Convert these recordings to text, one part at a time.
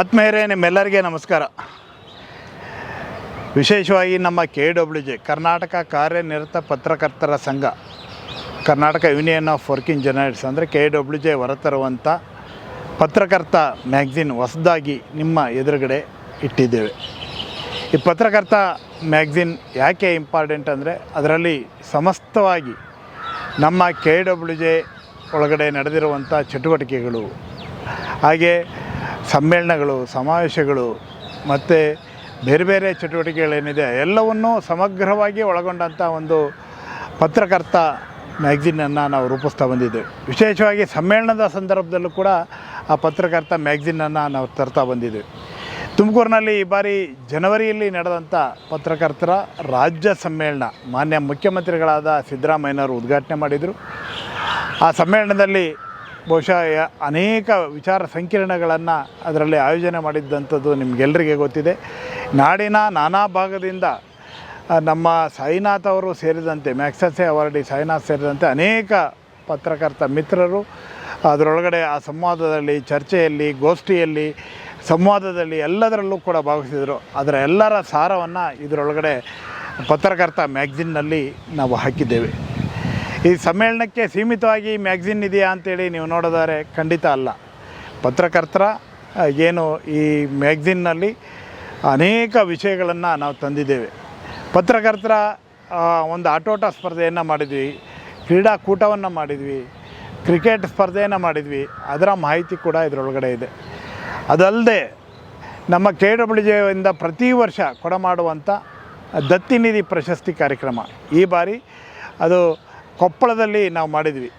ಆತ್ಮೀಯರೇ ನಿಮ್ಮೆಲ್ಲರಿಗೆ ನಮಸ್ಕಾರ. ವಿಶೇಷವಾಗಿ ನಮ್ಮ ಕೆ ಡಬ್ಲ್ಯೂ ಜೆ, ಕರ್ನಾಟಕ ಕಾರ್ಯನಿರತ ಪತ್ರಕರ್ತರ ಸಂಘ, Karnataka union of working journalist, ಅಂದರೆ ಕೆ ಡಬ್ಲ್ಯೂ ಜೆ ಹೊರತರುವಂಥ ಪತ್ರಕರ್ತ ಮ್ಯಾಗ್ಝಿನ್ ಹೊಸದಾಗಿ ನಿಮ್ಮ ಎದುರುಗಡೆ ಇಟ್ಟಿದ್ದೇವೆ. ಈ ಪತ್ರಕರ್ತ ಮ್ಯಾಗ್ಝಿನ್ ಯಾಕೆ ಇಂಪಾರ್ಟೆಂಟ್ ಅಂದರೆ ಅದರಲ್ಲಿ ಸಮಸ್ತವಾಗಿ ನಮ್ಮ ಕೆ ಡಬ್ಲ್ಯೂ ಜೆ ಒಳಗಡೆ ನಡೆದಿರುವಂಥ ಚಟುವಟಿಕೆಗಳು, ಹಾಗೆ ಸಮ್ಮೇಳನಗಳು, ಸಮಾವೇಶಗಳು, ಮತ್ತು ಬೇರೆ ಬೇರೆ ಚಟುವಟಿಕೆಗಳೇನಿದೆ, ಎಲ್ಲವನ್ನೂ ಸಮಗ್ರವಾಗಿ ಒಳಗೊಂಡಂಥ ಒಂದು ಪತ್ರಕರ್ತ ಮ್ಯಾಗ್ಝಿನನ್ನು ನಾವು ರೂಪಿಸ್ತಾ ಬಂದಿದ್ದೇವೆ. ವಿಶೇಷವಾಗಿ ಸಮ್ಮೇಳನದ ಸಂದರ್ಭದಲ್ಲೂ ಕೂಡ ಆ ಪತ್ರಕರ್ತ ಮ್ಯಾಗ್ಝಿನನ್ನು ನಾವು ತರ್ತಾ ಬಂದಿದ್ದೇವೆ. ತುಮಕೂರಿನಲ್ಲಿ ಈ ಬಾರಿ ಜನವರಿಯಲ್ಲಿ ನಡೆದಂಥ ಪತ್ರಕರ್ತರ ರಾಜ್ಯ ಸಮ್ಮೇಳನ ಮಾನ್ಯ ಮುಖ್ಯಮಂತ್ರಿಗಳಾದ ಸಿದ್ದರಾಮಯ್ಯನವರು ಉದ್ಘಾಟನೆ ಮಾಡಿದರು. ಆ ಸಮ್ಮೇಳನದಲ್ಲಿ ಬಹುಶಃ ಅನೇಕ ವಿಚಾರ ಸಂಕಿರಣಗಳನ್ನು ಅದರಲ್ಲಿ ಆಯೋಜನೆ ಮಾಡಿದ್ದಂಥದ್ದು ನಿಮಗೆಲ್ಲರಿಗೆ ಗೊತ್ತಿದೆ. ನಾಡಿನ ನಾನಾ ಭಾಗದಿಂದ ನಮ್ಮ ಸಾಯಿನಾಥ್ ಅವರು ಸೇರಿದಂತೆ ಮ್ಯಾಕ್ಸಸೆ ಅವಾರ್ಡಿ ಸಾಯಿನಾಥ್ ಸೇರಿದಂತೆ ಅನೇಕ ಪತ್ರಕರ್ತ ಮಿತ್ರರು, ಅದರೊಳಗಡೆ ಆ ಸಂವಾದದಲ್ಲಿ, ಚರ್ಚೆಯಲ್ಲಿ, ಗೋಷ್ಠಿಯಲ್ಲಿ ಸಂವಾದದಲ್ಲಿ ಎಲ್ಲದರಲ್ಲೂ ಕೂಡ ಭಾಗವಹಿಸಿದರು. ಅದರ ಎಲ್ಲರ ಸಾರವನ್ನು ಇದರೊಳಗಡೆ ಪತ್ರಕರ್ತ ಮ್ಯಾಗ್ಝಿನ್ನಲ್ಲಿ ನಾವು ಹಾಕಿದ್ದೇವೆ. ಈ ಸಮ್ಮೇಳನಕ್ಕೆ ಸೀಮಿತವಾಗಿ ಮ್ಯಾಗ್ಝಿನ್ ಇದೆಯಾ ಅಂತೇಳಿ ನೀವು ನೋಡಿದರೆ ಖಂಡಿತ ಅಲ್ಲ. ಪತ್ರಕರ್ತರ ಏನು ಈ ಮ್ಯಾಗ್ಝಿನ್ನಲ್ಲಿ ಅನೇಕ ವಿಷಯಗಳನ್ನು ನಾವು ತಂದಿದ್ದೇವೆ. ಪತ್ರಕರ್ತರ ಒಂದು ಆಟೋಟ ಸ್ಪರ್ಧೆಯನ್ನು ಮಾಡಿದ್ವಿ, ಕ್ರೀಡಾಕೂಟವನ್ನು ಮಾಡಿದ್ವಿ, ಕ್ರಿಕೆಟ್ ಸ್ಪರ್ಧೆಯನ್ನು ಮಾಡಿದ್ವಿ, ಅದರ ಮಾಹಿತಿ ಕೂಡ ಇದರೊಳಗಡೆ ಇದೆ. ಅದಲ್ಲದೆ ನಮ್ಮ ಕೆ ಡಬ್ಲ್ಯೂ ಪ್ರತಿ ವರ್ಷ ಕೊಡಮಾಡುವಂಥ ದತ್ತಿನಿಧಿ ಪ್ರಶಸ್ತಿ ಕಾರ್ಯಕ್ರಮ. ಈ ಬಾರಿ ಅದು ಕೊಪ್ಪಳದಲ್ಲಿ ನಾವು ಮಾಡಿದ್ವಿ.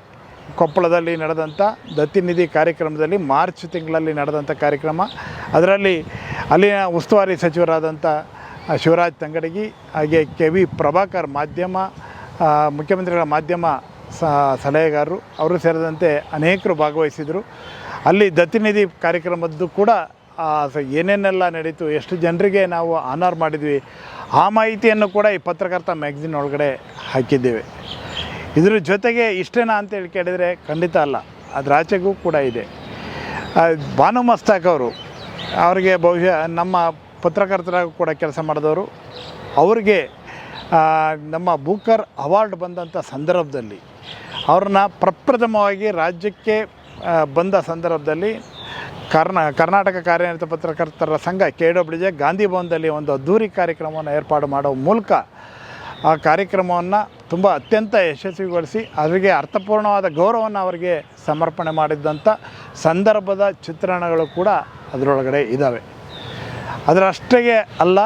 ಕೊಪ್ಪಳದಲ್ಲಿ ನಡೆದಂಥ ದತ್ತಿನಿಧಿ ಕಾರ್ಯಕ್ರಮದಲ್ಲಿ ಮಾರ್ಚ್ ತಿಂಗಳಲ್ಲಿ ನಡೆದಂಥ ಕಾರ್ಯಕ್ರಮ. ಅದರಲ್ಲಿ ಅಲ್ಲಿನ ಉಸ್ತುವಾರಿ ಸಚಿವರಾದಂಥ ಶಿವರಾಜ್ ತಂಗಡಗಿ ಹಾಗೆ ಕೆ ವಿ ಪ್ರಭಾಕರ್ ಮಾಧ್ಯಮ ಮುಖ್ಯಮಂತ್ರಿಗಳ ಮಾಧ್ಯಮ ಸಲಹೆಗಾರರು, ಅವರು ಸೇರಿದಂತೆ ಅನೇಕರು ಭಾಗವಹಿಸಿದರು ಅಲ್ಲಿ ದತ್ತಿನಿಧಿ ಕಾರ್ಯಕ್ರಮದ್ದು ಕೂಡ ಏನೇನೆಲ್ಲ ನಡೀತು, ಎಷ್ಟು ಜನರಿಗೆ ನಾವು ಆನರ್ ಮಾಡಿದ್ವಿ, ಆ ಮಾಹಿತಿಯನ್ನು ಕೂಡ ಈ ಪತ್ರಕರ್ತ ಮ್ಯಾಗ್ಝಿನ್ ಒಳಗಡೆ ಹಾಕಿದ್ದೇವೆ. ಇದ್ರ ಜೊತೆಗೆ ಇಷ್ಟೇನಾ ಅಂತೇಳಿ ಕೇಳಿದರೆ ಖಂಡಿತ ಅಲ್ಲ, ಅದ್ರ ಆಚೆಗೂ ಕೂಡ ಇದೆ. ಭಾನು ಮಸ್ತಾಕ್ ಅವರು, ಅವರಿಗೆ ಬಹುಶಃ ನಮ್ಮ ಪತ್ರಕರ್ತರಾಗೂ ಕೂಡ ಕೆಲಸ ಮಾಡಿದವರು, ಅವ್ರಿಗೆ ನಮ್ಮ ಬೂಕರ್ ಅವಾರ್ಡ್ ಬಂದಂಥ ಸಂದರ್ಭದಲ್ಲಿ, ಅವ್ರನ್ನ ಪ್ರಪ್ರಥಮವಾಗಿ ರಾಜ್ಯಕ್ಕೆ ಬಂದ ಸಂದರ್ಭದಲ್ಲಿ ಕರ್ನಾ, ಕರ್ನಾಟಕ ಕಾರ್ಯನಿರತ ಪತ್ರಕರ್ತರ ಸಂಘ ಕೆ ಡಬ್ಲ್ಯೂ ಜೆ ಗಾಂಧಿ ಭವನದಲ್ಲಿ ಒಂದು ಅದ್ಧೂರಿ ಕಾರ್ಯಕ್ರಮವನ್ನು ಏರ್ಪಾಡು ಮಾಡೋ ಮೂಲಕ ಆ ಕಾರ್ಯಕ್ರಮವನ್ನು ತುಂಬ ಅತ್ಯಂತ ಯಶಸ್ವಿಗೊಳಿಸಿ ಅವರಿಗೆ ಅರ್ಥಪೂರ್ಣವಾದ ಗೌರವವನ್ನು ಅವರಿಗೆ ಸಮರ್ಪಣೆ ಮಾಡಿದ್ದಂಥ ಸಂದರ್ಭದ ಚಿತ್ರಣಗಳು ಕೂಡ ಅದರೊಳಗಡೆ ಇದ್ದಾವೆ ಅದರಷ್ಟೇ ಅಲ್ಲ,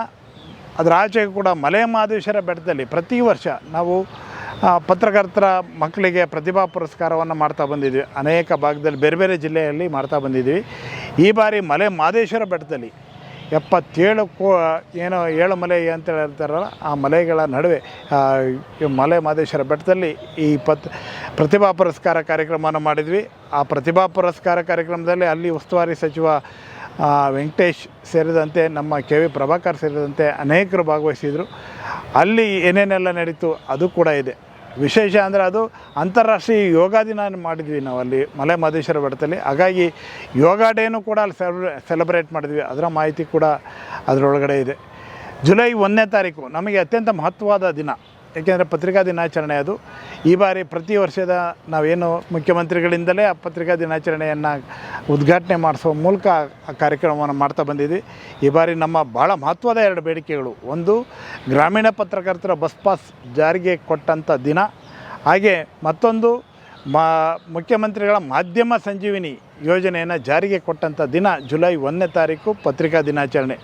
ಅದರ ಆಚೆಗೆ ಕೂಡ ಮಲೆ ಮಹದೇಶ್ವರ ಬೆಟ್ಟದಲ್ಲಿ ಪ್ರತಿ ವರ್ಷ ನಾವು ಪತ್ರಕರ್ತರ ಮಕ್ಕಳಿಗೆ ಪ್ರತಿಭಾ ಪುರಸ್ಕಾರವನ್ನು ಮಾಡ್ತಾ ಬಂದಿದ್ವಿ. ಅನೇಕ ಭಾಗದಲ್ಲಿ ಬೇರೆ ಬೇರೆ ಜಿಲ್ಲೆಯಲ್ಲಿ ಮಾಡ್ತಾ ಬಂದಿದ್ವಿ. ಈ ಬಾರಿ ಮಲೆ ಮಾದೇಶ್ವರ ಬೆಟ್ಟದಲ್ಲಿ ಎಪ್ಪತ್ತೇಳು ಕೋ, ಏನೋ ಏಳು ಮಲೆ ಅಂತ ಹೇಳ್ತಾರಲ್ಲ, ಆ ಮಲೆಗಳ ನಡುವೆ ಮಲೆ ಮಾದೇಶ್ವರ ಬೆಟ್ಟದಲ್ಲಿ ಈ ಪತ್, ಪ್ರತಿಭಾ ಪುರಸ್ಕಾರ ಕಾರ್ಯಕ್ರಮವನ್ನು ಮಾಡಿದ್ವಿ. ಆ ಪ್ರತಿಭಾ ಪುರಸ್ಕಾರ ಕಾರ್ಯಕ್ರಮದಲ್ಲಿ ಅಲ್ಲಿ ಉಸ್ತುವಾರಿ ಸಚಿವ ವೆಂಕಟೇಶ್ ಸೇರಿದಂತೆ ನಮ್ಮ ಕೆ ವಿ ಪ್ರಭಾಕರ್ ಸೇರಿದಂತೆ ಅನೇಕರು ಭಾಗವಹಿಸಿದರು. ಅಲ್ಲಿ ಏನೇನೆಲ್ಲ ನಡೀತು ಅದು ಕೂಡ ಇದೆ. ವಿಶೇಷ ಅಂದರೆ ಅದು ಅಂತಾರಾಷ್ಟ್ರೀಯ ಯೋಗ ದಿನ ಮಾಡಿದ್ವಿ ನಾವು ಅಲ್ಲಿ ಮಲೆ ಮಹದೇಶ್ವರ ಬೆಟ್ಟದಲ್ಲಿ. ಹಾಗಾಗಿ ಯೋಗ ಡೇನೂ ಕೂಡ ಅಲ್ಲಿ ಸೆಲೆಬ್ರೇ ಸೆಲೆಬ್ರೇಟ್ ಮಾಡಿದ್ವಿ. ಅದರ ಮಾಹಿತಿ ಕೂಡ ಅದರೊಳಗಡೆ ಇದೆ. ಜುಲೈ ಒಂದನೇ ತಾರೀಕು ನಮಗೆ ಅತ್ಯಂತ ಮಹತ್ವವಾದ ದಿನ. ಏಕೆಂದರೆ ಪತ್ರಿಕಾ ದಿನಾಚರಣೆ ಅದು. ಈ ಬಾರಿ ಪ್ರತಿ ವರ್ಷದ ನಾವೇನು ಮುಖ್ಯಮಂತ್ರಿಗಳಿಂದಲೇ ಆ ಪತ್ರಿಕಾ ದಿನಾಚರಣೆಯನ್ನು ಉದ್ಘಾಟನೆ ಮಾಡಿಸೋ ಮೂಲಕ ಆ ಕಾರ್ಯಕ್ರಮವನ್ನು ಮಾಡ್ತಾ ಬಂದಿದ್ವಿ. ಈ ಬಾರಿ ನಮ್ಮ ಭಾಳ ಮಹತ್ವದ ಎರಡು ಬೇಡಿಕೆಗಳು. ಒಂದು, ಗ್ರಾಮೀಣ ಪತ್ರಕರ್ತರ ಬಸ್ ಪಾಸ್ ಜಾರಿಗೆ ಕೊಟ್ಟಂಥ ದಿನ. ಹಾಗೆ ಮತ್ತೊಂದು ಮಾ ಮುಖ್ಯಮಂತ್ರಿಗಳ ಮಾಧ್ಯಮ ಸಂಜೀವಿನಿ ಯೋಜನೆಯನ್ನು ಜಾರಿಗೆ ಕೊಟ್ಟಂಥ ದಿನ ಜುಲೈ ಒಂದನೇ ತಾರೀಕು ಪತ್ರಿಕಾ ದಿನಾಚರಣೆ.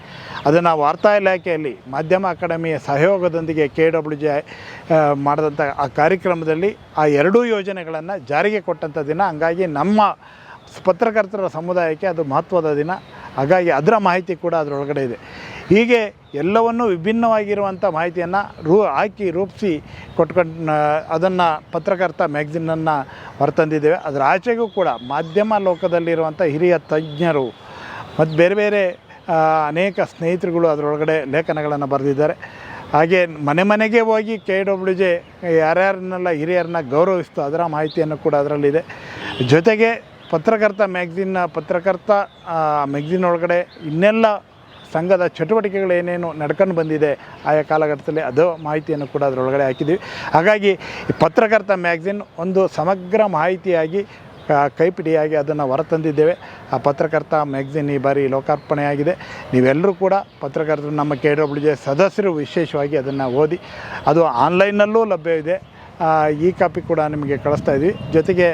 ಅದನ್ನು ವಾರ್ತಾ ಇಲಾಖೆಯಲ್ಲಿ ಮಾಧ್ಯಮ ಅಕಾಡೆಮಿಯ ಸಹಯೋಗದೊಂದಿಗೆ ಕೆ ಡಬ್ಲ್ಯೂ ಜೆ ಮಾಡಿದಂಥ ಆ ಕಾರ್ಯಕ್ರಮದಲ್ಲಿ ಆ ಎರಡೂ ಯೋಜನೆಗಳನ್ನು ಜಾರಿಗೆ ಕೊಟ್ಟಂಥ ದಿನ. ಹಂಗಾಗಿ ನಮ್ಮ ಪತ್ರಕರ್ತರ ಸಮುದಾಯಕ್ಕೆ ಅದು ಮಹತ್ವದ ದಿನ. ಹಾಗಾಗಿ ಅದರ ಮಾಹಿತಿ ಕೂಡ ಅದರೊಳಗಡೆ ಇದೆ. ಹೀಗೆ ಎಲ್ಲವನ್ನೂ ವಿಭಿನ್ನವಾಗಿರುವಂಥ ಮಾಹಿತಿಯನ್ನು ರೂ ಹಾಕಿ ರೂಪಿಸಿ ಕೊಟ್ಕೊಂಡು ಅದನ್ನು ಪತ್ರಕರ್ತ ಮ್ಯಾಗ್ಝಿನನ್ನು ಹೊರತಂದಿದ್ದೇವೆ. ಅದರ ಆಚೆಗೂ ಕೂಡ ಮಾಧ್ಯಮ ಲೋಕದಲ್ಲಿರುವಂಥ ಹಿರಿಯ ತಜ್ಞರು ಮತ್ತು ಬೇರೆ ಬೇರೆ ಅನೇಕ ಸ್ನೇಹಿತರುಗಳು ಅದರೊಳಗಡೆ ಲೇಖನಗಳನ್ನು ಬರೆದಿದ್ದಾರೆ. ಹಾಗೆ ಮನೆ ಮನೆಗೆ ಹೋಗಿ ಕೆ ಡಬ್ಲ್ಯೂ ಜೆ ಯಾರ್ಯಾರನ್ನೆಲ್ಲ ಹಿರಿಯರನ್ನ ಗೌರವಿಸ್ತು, ಅದರ ಮಾಹಿತಿಯನ್ನು ಕೂಡ ಅದರಲ್ಲಿದೆ. ಜೊತೆಗೆ ಪತ್ರಕರ್ತ ಮ್ಯಾಗ್ಝಿನ್ನ ಪತ್ರಕರ್ತ ಮ್ಯಾಗ್ಝಿನ್ ಒಳಗಡೆ ಇನ್ನೆಲ್ಲ ಸಂಘದ ಚಟುವಟಿಕೆಗಳು ಏನೇನು ನಡ್ಕೊಂಡು ಬಂದಿದೆ ಆಯಾ ಕಾಲಘಟ್ಟದಲ್ಲಿ, ಅದು ಮಾಹಿತಿಯನ್ನು ಕೂಡ ಅದರೊಳಗಡೆ ಹಾಕಿದ್ದೀವಿ. ಹಾಗಾಗಿ ಪತ್ರಕರ್ತ ಮ್ಯಾಗ್ಝಿನ್ ಒಂದು ಸಮಗ್ರ ಮಾಹಿತಿಯಾಗಿ ಕೈಪಿಡಿಯಾಗಿ ಅದನ್ನು ಹೊರತಂದಿದ್ದೇವೆ. ಆ ಪತ್ರಕರ್ತ ಮ್ಯಾಗ್ಝಿನ್ ಈ ಬಾರಿ ಲೋಕಾರ್ಪಣೆಯಾಗಿದೆ. ನೀವೆಲ್ಲರೂ ಕೂಡ ಪತ್ರಕರ್ತರು ನಮ್ಮ ಕೆ ಡಬ್ಲ್ಯೂ ಜೆ ಸದಸ್ಯರು ವಿಶೇಷವಾಗಿ ಅದನ್ನು ಓದಿ, ಅದು ಆನ್ಲೈನ್ನಲ್ಲೂ ಲಭ್ಯವಿದೆ ಈ ಕಾಪಿ ಕೂಡ ನಿಮಗೆ ಕಳಿಸ್ತಾ ಇದ್ವಿ. ಜೊತೆಗೆ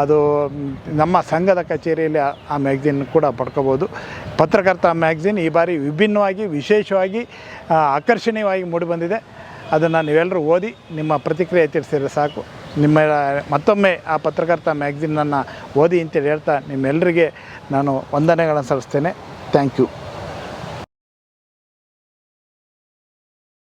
ಅದು ನಮ್ಮ ಸಂಘದ ಕಚೇರಿಯಲ್ಲಿ ಆ- ಮ್ಯಾಗ್ಝಿನ್ ಕೂಡ ಪಡ್ಕೋಬೋದು. ಪತ್ರಕರ್ತ ಮ್ಯಾಗ್ಝಿನ್ ಈ ಬಾರಿ ವಿಭಿನ್ನವಾಗಿ, ವಿಶೇಷವಾಗಿ ಆಕರ್ಷಣೀಯವಾಗಿ ಮೂಡಿಬಂದಿದೆ ಅದನ್ನು ನೀವೆಲ್ಲರೂ ಓದಿ, ನಿಮ್ಮ ಪ್ರತಿಕ್ರಿಯೆ ತಿಳಿಸಿದ್ರೆ ಸಾಕು. ನಿಮ್ಮ, ಮತ್ತೊಮ್ಮೆ ಆ ಪತ್ರಕರ್ತ ಮ್ಯಾಗ್ಝಿನನ್ನು ಓದಿ ಅಂತೇಳಿ ಹೇಳ್ತಾ ನಿಮ್ಮೆಲ್ಲರಿಗೆ ನಾನು ವಂದನೆಗಳನ್ನು ಸಲ್ಲಿಸ್ತೇನೆ. Thank you